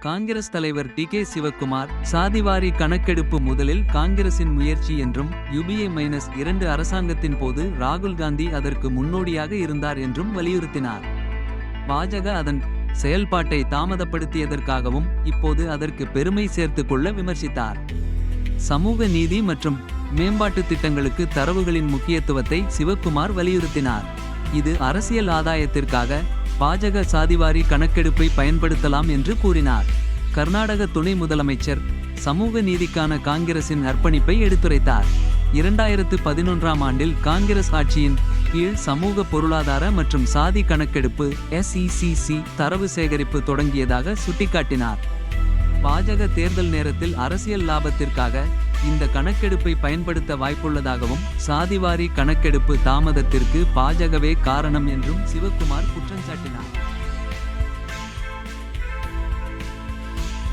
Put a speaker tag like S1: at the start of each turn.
S1: காங்கிரஸ் தலைவர் D K Sivakumar சாதிவாரி கணக்கெடுப்பு முதலில் காங்கிரசின் முயற்சி என்றும் யுபிஏ மைனஸ் இரண்டு அரசாங்கத்தின் போது ராகுல் காந்தி அதற்கு முன்னோடியாக இருந்தார் என்றும் வலியுறுத்தினார். பாஜக அதன் செயல்பாட்டை தாமதப்படுத்தியதற்காகவும் இப்போது அதற்கு பெருமை சேர்த்துக் கொள்ள விமர்சித்தார். சமூக நீதி மற்றும் மேம்பாட்டு திட்டங்களுக்கு தரவுகளின் முக்கியத்துவத்தை சிவக்குமார் வலியுறுத்தினார். இது அரசியல் ஆதாயத்திற்காக பாஜக சாதிவாரி கணக்கெடுப்பை பயன்படுத்தலாம் என்று கூறினார். கர்நாடக துணை முதலமைச்சர் சமூக நீதிக்கான காங்கிரசின் அர்ப்பணிப்பை எடுத்துரைத்தார். இரண்டாயிரத்து பதினொன்றாம் ஆண்டில் காங்கிரஸ் ஆட்சியின் கீழ் சமூக பொருளாதார மற்றும் சாதி கணக்கெடுப்பு எஸ்இசிசி தரவு சேகரிப்பு தொடங்கியதாக சுட்டிக்காட்டினார். பாஜக தேர்தல் நேரத்தில் அரசியல் லாபத்திற்காக இந்த கணக்கெடுப்பை பயன்படுத்த வாய்ப்புள்ளதாகவும் சாதிவாரி கணக்கெடுப்பு தாமதத்திற்கு பாஜகவே காரணம் என்றும் சிவக்குமார் குற்றம் சாட்டினார்